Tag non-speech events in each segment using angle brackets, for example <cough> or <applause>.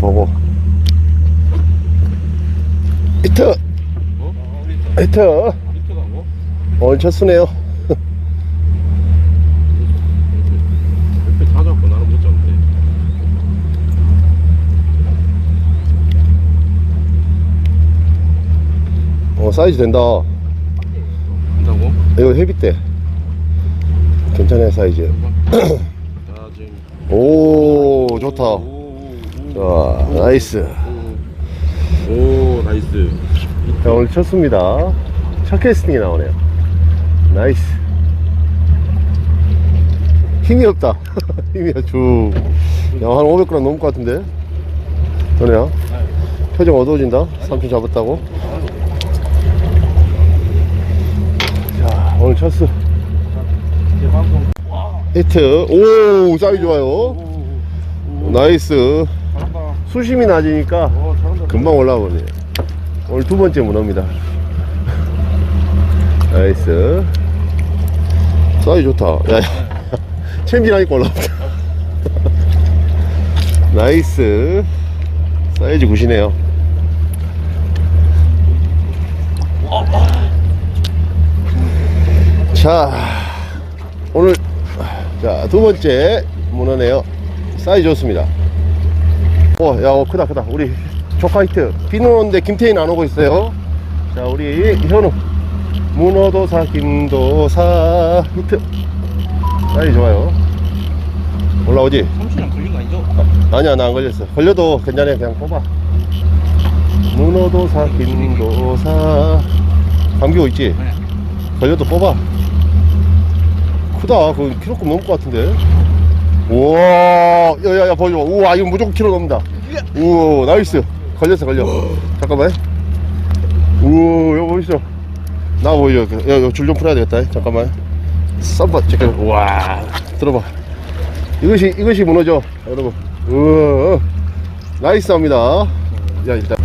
보고. 히트 어? 히트 히트가 뭐? 오늘 첫 수네요. 옆에 다 잡고 나는 못 잡는데 어 사이즈 된다. 한다고? 이거 헤비대 괜찮아요 사이즈. 지금. 오 좋다 자 나이스. 오, 오 나이스. 자 오늘 첫 수입니다. 첫 캐스팅이 나오네요. 나이스. 힘이 없다. <laughs> 힘이 아주 야한 500g 넘을 것 같은데? 전에야 표정 어두워진다. 삼촌 잡았다고. 자 오늘 방송 히트. 오 사이즈 좋아요. 나이스 수심이 낮으니까 어 잘한다 금방 올라오네요. 오늘 두 번째 문어입니다. <laughs> 나이스. 사이즈 좋다. 야, 야. <laughs> 챔질하니까 올라왔다. <laughs> 나이스. 사이즈 굿이네요. 자, 오늘, 자, 두 번째 문어네요. 사이즈 좋습니다. 어, 야, 어, 크다, 크다. 우리 조카 히트. 비는 오는데 김태인 안 오고 있어요. 자, 우리 현우. 문어도사, 김도사 히트. 사이 좋아요. 올라오지? 삼촌이랑 걸린 거 아니죠? 아니야, 나 안 걸렸어. 걸려도 괜찮아. 그냥 뽑아. 문어도사, 김도사. 감기고 있지? 네 걸려도 뽑아. 크다. 그 키로급 넘을 것 같은데. 우와, 야, 야, 야, 보여줘. 우와, 이거 무조건 키로 넘는다. 우와, 나이스. 걸렸어, 걸려. 잠깐만. 우와, 여기 보이시죠? 나 보여줘. 야, 줄좀 풀어야 되겠다. 잠깐만. 썸바, 잠깐. 우와, 들어봐. 이것이, 이것이 무너져. 여러분. 우와, 나이스 합니다. 야, 일단.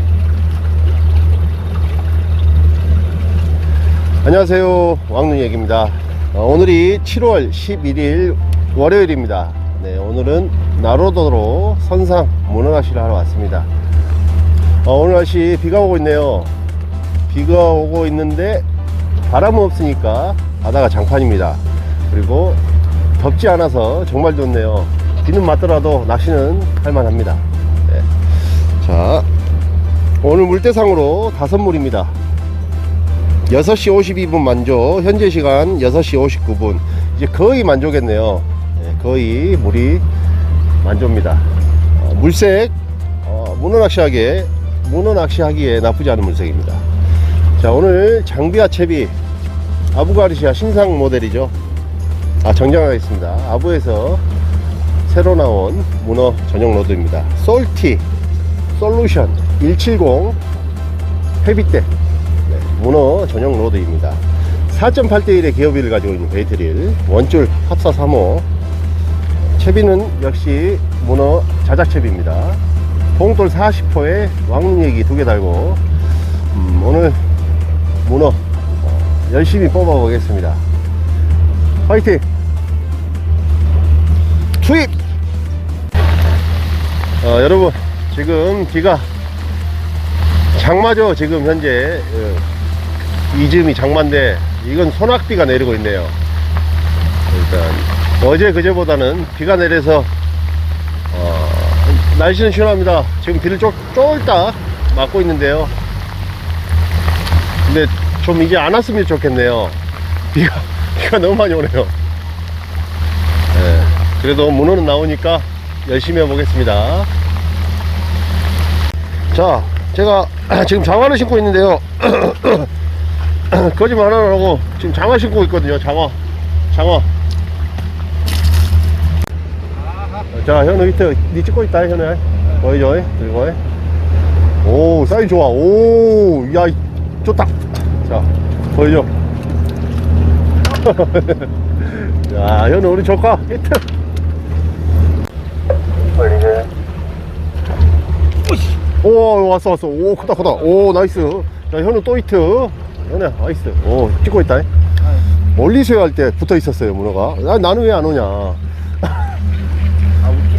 안녕하세요 왕눈 얘기입니다 어, 오늘이 7월 11일 월요일입니다 네 오늘은 나로도로 선상 문어낚시를 하러 왔습니다. 어, 오늘 날씨 비가 오고 있네요. 비가 오고 있는데 바람은 없으니까 바다가 장판입니다. 그리고 덥지 않아서 정말 좋네요. 비는 맞더라도 낚시는 할만합니다. 네. 자 오늘 물대상으로 다섯 물입니다. 6시 52분 만조 현재 시간 6시 59분. 이제 거의 만조겠네요. 네, 거의 물이 만조입니다. 어, 물색 어, 문어 낚시하기에 문어 낚시하기에 나쁘지 않은 물색입니다. 자 오늘 장비와 채비 아부가르시아 신상 모델이죠. 아 정정하겠습니다. 아부에서 새로 나온 문어 전용 로드입니다. 솔티 솔루션 170 헤비대 네, 문어 전용 로드입니다. 4.8대1의 기어비를 가지고 있는 베이트릴 원줄 합사 3호 채비는 역시 문어 자작채비입니다. 봉돌 40호에 왕얘기 두 개 달고 음, 오늘 문어 어, 열심히 뽑아보겠습니다. 화이팅! 투입! 어, 여러분 지금 비가 장마죠 지금 현재 어, 이즈음이 장마인데 이건 소낙비가 내리고 있네요 일단 어제 그제보다는 비가 내려서 어, 날씨는 시원합니다. 지금 비를 쫄, 쫄딱 맞고 있는데요. 근데 좀 이제 안 왔으면 좋겠네요. 비가 <laughs> 비가 너무 많이 오네요. 예, 그래도 문어는 나오니까 열심히 해보겠습니다. 자 제가 <clears throat> 지금 장화를 신고 있는데요. <clears throat> 거짓말 안 하고 지금 장화 신고 있거든요 장화. 장화 자 현우 히트. 니 찍고 있다 현우야. 보이죠 들고 오 사이즈 좋아. 오야 좋다. 자 보이죠 자 <laughs> 현우 우리 조카 히트. 오 왔어 왔어. 오 크다 크다. 오 나이스. 자 현우 또 히트. 현우야 나이스. 오 찍고 있다. 멀리서 할 때 붙어 있었어요 문어가. 아, 나는 왜 안 오냐? 아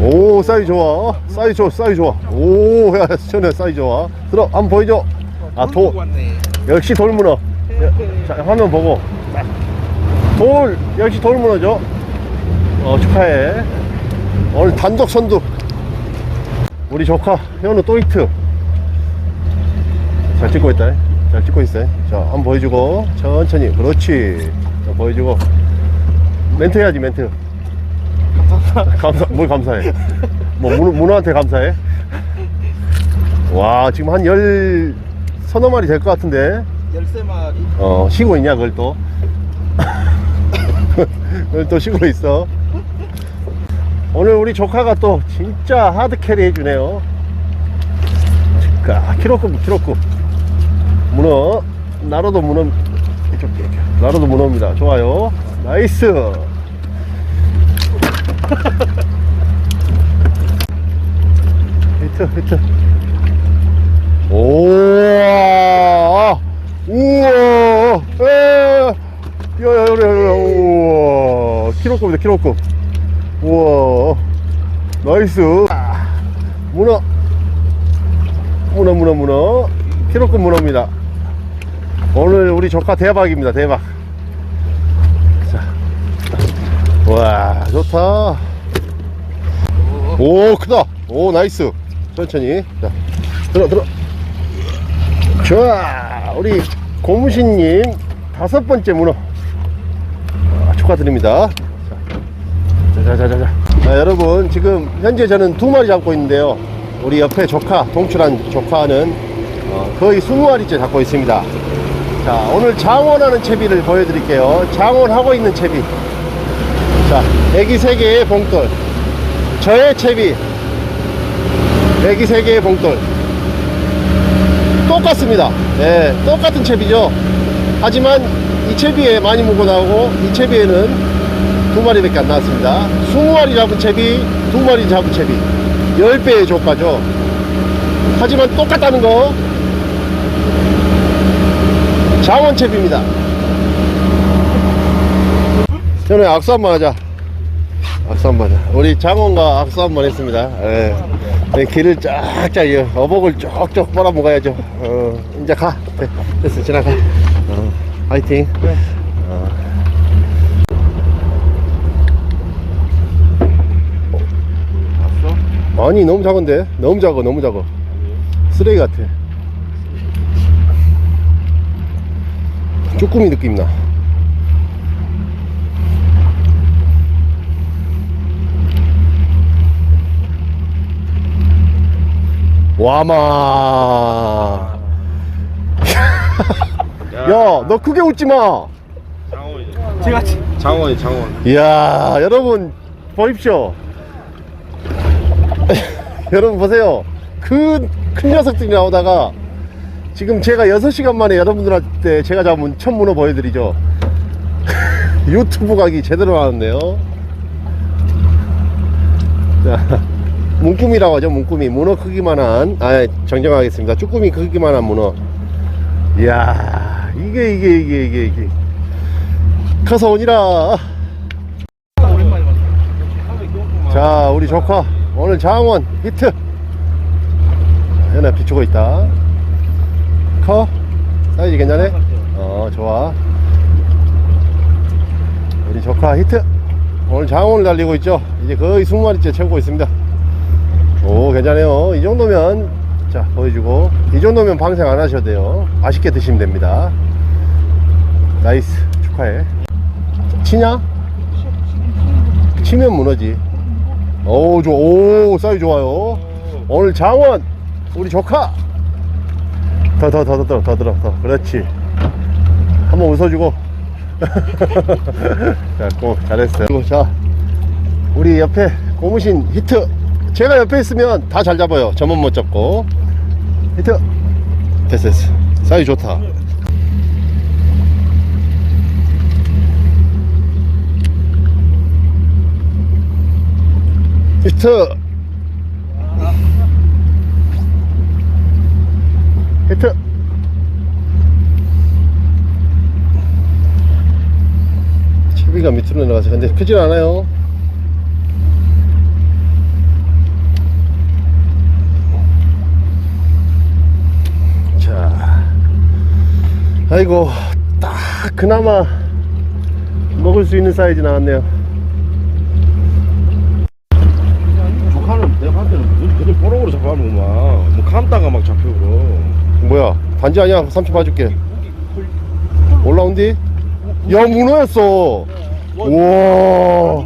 오 사이즈 좋아. 사이즈 좋아 사이즈 좋아. 오야 시원해 사이즈 좋아. 들어 한번 보여줘 아도 역시 돌문어. 자 화면 보고. 돌 역시 돌문어죠? 어 축하해. 오늘 단독 선두. 우리 조카 현우 또 히트. 잘 찍고 있다. 잘 찍고 있어요 자 한번 보여주고. 천천히. 그렇지. 자, 보여주고. 멘트 해야지 멘트 감사 뭘 감사해? 뭐 문어, 문어 한테 감사해? 와 지금 한 열 서너 마리 될 것 같은데? 열세 마리. 어 쉬고 있냐 그걸 또? <laughs> 그걸 또 쉬고 있어? 오늘 우리 조카가 또 진짜 하드 캐리 해주네요. 아, 키로급 키로급. 문어 나로도 문어 이쪽 이렇게 나로도 문어입니다. 좋아요. 나이스 히트 히트. 오와. 우와. 에. 야야야 우와. 키로급이다 키로급. 우와. 나이스. 아, 문어. 문어 문어 문어. 키로급 문어입니다. 오늘 우리 조카 대박입니다 대박. 자. 와 좋다. 오 크다. 오 나이스. 천천히. 자 들어 들어. 좋아. 우리 고무신님 다섯 번째 문어. 아, 축하드립니다. 자자자자자. 자, 여러분 지금 현재 저는 두 마리 잡고 있는데요. 우리 옆에 조카 동출한 조카는 어, 거의 20마리째 잡고 있습니다. 자 오늘 장원하는 채비를 보여드릴게요. 장원하고 있는 채비 자 애기 3개의 봉돌. 저의 채비. 애기 3개의 봉돌. 똑같습니다. 예 똑같은 채비죠. 하지만 이 채비에 많이 묵어 나오고 이 채비에는 두 마리밖에 안 나왔습니다. 20마리 잡은 채비 두 마리 잡은 채비. 10배의 조가죠. 하지만 똑같다는 거. 장원 채비입니다 저는 악수 한번 하자. 악수 한번 하자. 우리 장원과 악수 한번 했습니다. 예. 네, 길을 쫙쫙 이어, 어복을 쪽쪽 빨아 먹어야죠. 어, 이제 가. 네, 됐어 지나가. 어, 화이팅. 어. 아니 너무 작은데? 너무 작아 너무 작아. 쓰레기 같아. 쭈꾸미 느낌 나 와마. 야. 너 크게 웃지 마. 장원이 제가 장원이 장원. 이야 여러분 보십시오. <laughs> 여러분 보세요. 큰, 큰 녀석들이 나오다가 지금 제가 6시간 만에 여러분들한테 제가 잡은 첫 문어 보여드리죠. <laughs> 유튜브 각이 제대로 나왔네요. 자 문꾸미라고 하죠 문꾸미. 문어 크기만한 아 정정하겠습니다. 쭈꾸미 크기만한 문어. 이야 이게 이게 이게 이게 이게. 커서 오니라. 자 우리 조카. 오늘 장원 히트. 연애 비추고 있다. 커? 사이즈 괜찮네 어 좋아. 우리 조카 히트. 오늘 장원을 달리고 있죠. 이제 거의 20마리째 채우고 있습니다 오 괜찮아요 이 정도면 자 보여주고 이 정도면 방생 안 하셔도 돼요 맛있게 드시면 됩니다 나이스 축하해 치냐? 치면 무너지 오, 좋아. 오, 사이 좋아요. 오늘 장원, 우리 조카. 더, 더, 더, 더, 더, 더 들어, 더. 그렇지. 한번 웃어주고. <laughs> 자, 고, 잘했어요. 자, 우리 옆에 고무신 히트. 제가 옆에 있으면 다 잘 잡아요. 저만 못 잡고. 히트. 됐어, 됐어. 사이 좋다. 히트 히트 채비가 밑으로 내려가서 근데 크진 않아요 아이고 딱 그나마 먹을 수 있는 사이즈 나왔네요 조카는 내가 봤을 때는 늘 그냥 뽀록으로 잡아놓으면 뭐 감다가 막 잡혀 그럼 뭐야 반지 아니야 삼촌 봐줄게 올라온디? 야 문어였어 우와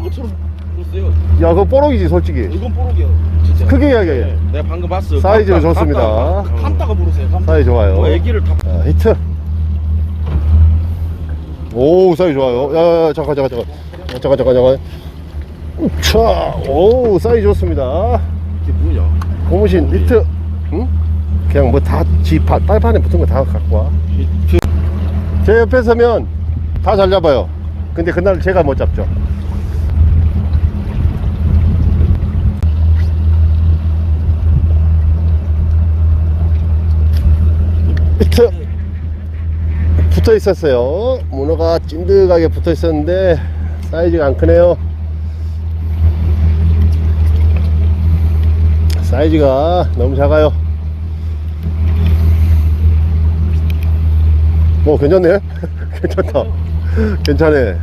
야 그거 뽀록이지 솔직히 이건 뽀록이야. 진짜. 크게 이야기해 네, 내가 방금 봤어 사이즈가 감다, 좋습니다. 감다가. 모르세요. 사이즈 좋아요 뭐 애기를 다 자, 히트 오 사이즈 좋아요. 야야야 잠깐 잠깐 잠깐. 야, 잠깐 잠깐 잠깐. 자오 사이즈 좋습니다. 이게 뭐냐 고무신 히트. 응? 그냥 뭐 다지 빨판에 붙은 거 다 갖고 와제 옆에 서면 다 잘 잡아요. 근데 그날 제가 못 잡죠. 히트 붙어 있었어요. 문어가 찐득하게 붙어 있었는데 사이즈가 안 크네요. 사이즈가 너무 작아요. 오 괜찮네? <laughs> 괜찮다. 괜찮네.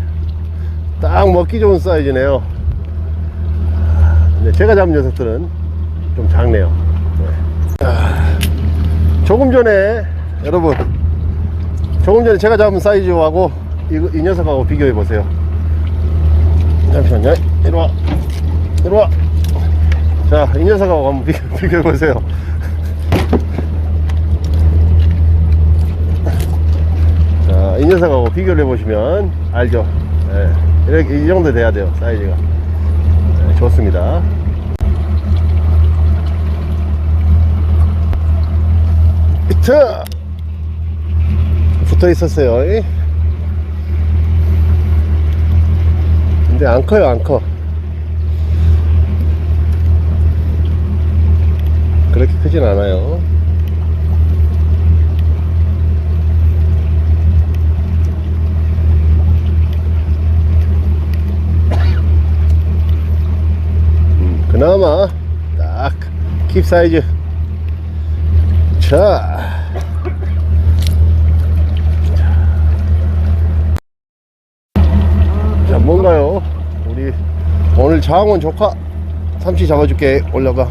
딱 먹기 좋은 사이즈네요. 근데 제가 잡은 녀석들은 좀 작네요. 네. 아, 조금 전에 여러분 조금 전에 제가 잡은 사이즈하고 이, 이 녀석하고 비교해 보세요 잠시만요 이리 와 이리 와 자, 이 녀석하고 한번 비교, <laughs> 비교해 보세요. 자, 이 녀석하고 비교를 해보시면 알죠. 예, 이렇게 이 정도 돼야 돼요, 사이즈가. 예, 좋습니다. 히트! 붙어 있었어요. 이. 근데 안 커요, 안 커. 그렇게 크진 않아요. 음, 그나마 딱 킵 사이즈. 자. 자, 오늘 장원 조카 삼치 잡아줄게. 올려봐.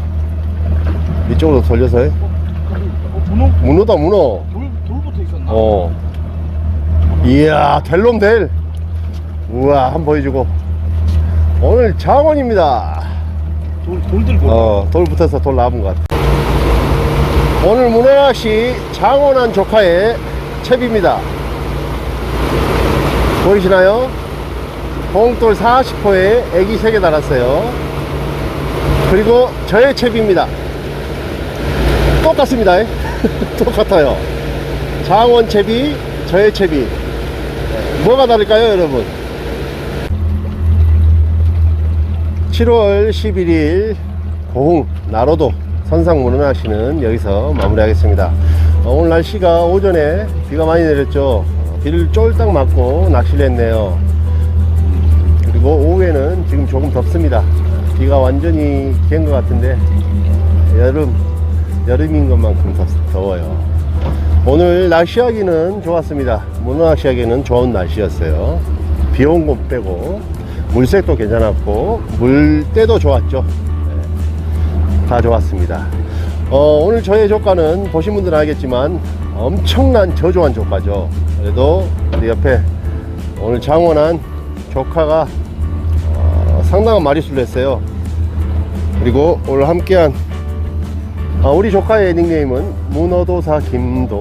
이쪽으로 돌려서 해. 어, 문어? 문어다 문어 돌, 돌 붙어 있었나? 어 이야 될놈 될 우와 한번 보여주고 오늘 장원입니다 돌, 돌 들고. 어 돌 붙어서 돌 나온 것 같아 오늘 문어낚시 장원한 조카의 채비입니다 보이시나요? 봉돌 40호에 애기 3개 달았어요. 그리고 저의 채비입니다. 똑같습니다. <laughs> 똑같아요. 장원 채비 저의 채비 뭐가 다를까요 여러분? 7월 11일 고흥 나로도 선상 문어낚시는 여기서 마무리하겠습니다. 어, 오늘 날씨가 오전에 비가 많이 내렸죠. 어, 비를 쫄딱 맞고 낚시를 했네요 그리고 오후에는 지금 조금 덥습니다. 비가 완전히 갠것 같은데 여름 여름인 것만큼 더, 더워요. 오늘 날씨하기는 좋았습니다. 문어 낚시하기는 좋은 날씨였어요. 비온것 빼고 물색도 괜찮았고 물때도 좋았죠. 네, 다 좋았습니다. 어, 오늘 저의 조과는 보신 분들은 알겠지만 엄청난 저조한 조과죠. 그래도 우리 옆에 오늘 장원한 조카가 어, 상당한 마리수를 했어요 그리고 오늘 함께한 아, 우리 조카의 닉네임은 문어도사 김도사입니다.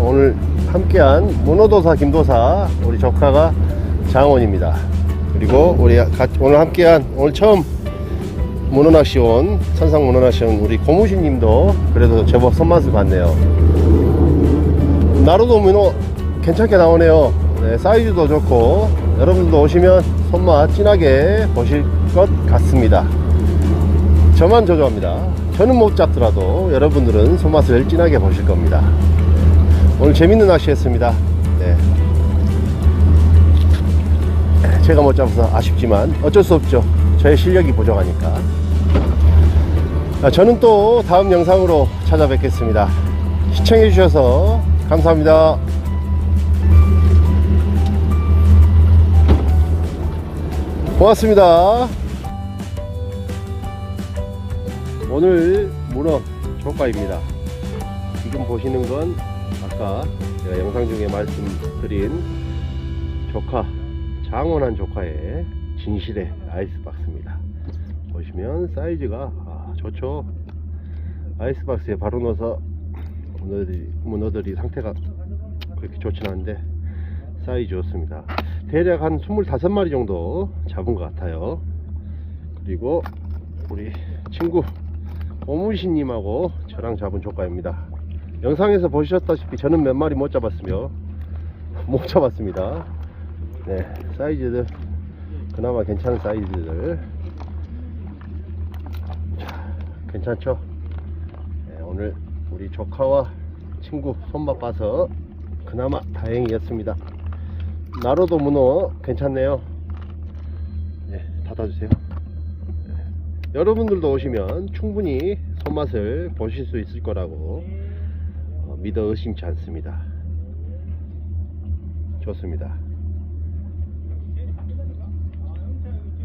오늘 함께한 문어도사 김도사 우리 조카가 장원입니다. 그리고 우리 가- 오늘 함께한 오늘 처음 문어낚시 온 천상 문어낚시 온 우리 고무신님도 그래도 제법 손맛을 봤네요. 나로도 문어 괜찮게 나오네요. 네, 사이즈도 좋고 여러분들도 오시면 손맛 진하게 보실 것 같습니다. 저만 저조합니다. 저는 못 잡더라도 여러분들은 손맛을 진하게 보실 겁니다. 오늘 재밌는 낚시 했습니다. 네. 제가 못 잡아서 아쉽지만 어쩔 수 없죠. 저의 실력이 부족하니까. 아, 저는 또 다음 영상으로 찾아뵙겠습니다. 시청해주셔서 감사합니다. 고맙습니다. 오늘 문어 조과입니다. 지금 보시는 건 아까 제가 영상 중에 말씀드린 조카, 장원한 조카의 진실의 아이스박스입니다. 보시면 사이즈가 아, 좋죠. 아이스박스에 바로 넣어서 문어들이, 문어들이 상태가 그렇게 좋진 않은데 사이즈 좋습니다. 대략 한 25마리 정도 잡은 것 같아요. 그리고 우리 친구 오무신님하고 저랑 잡은 조과입니다. 영상에서 보셨다시피 저는 몇 마리 못 잡았으며 못 잡았습니다. 네, 사이즈들 그나마 괜찮은 사이즈들 자, 괜찮죠? 네, 오늘 우리 조카와 친구 손맛 봐서 그나마 다행이었습니다. 나로도 문어 괜찮네요. 네, 닫아주세요. 네, 여러분들도 오시면 충분히 손맛을 보실 수 있을 거라고 어, 믿어 의심치 않습니다. 좋습니다.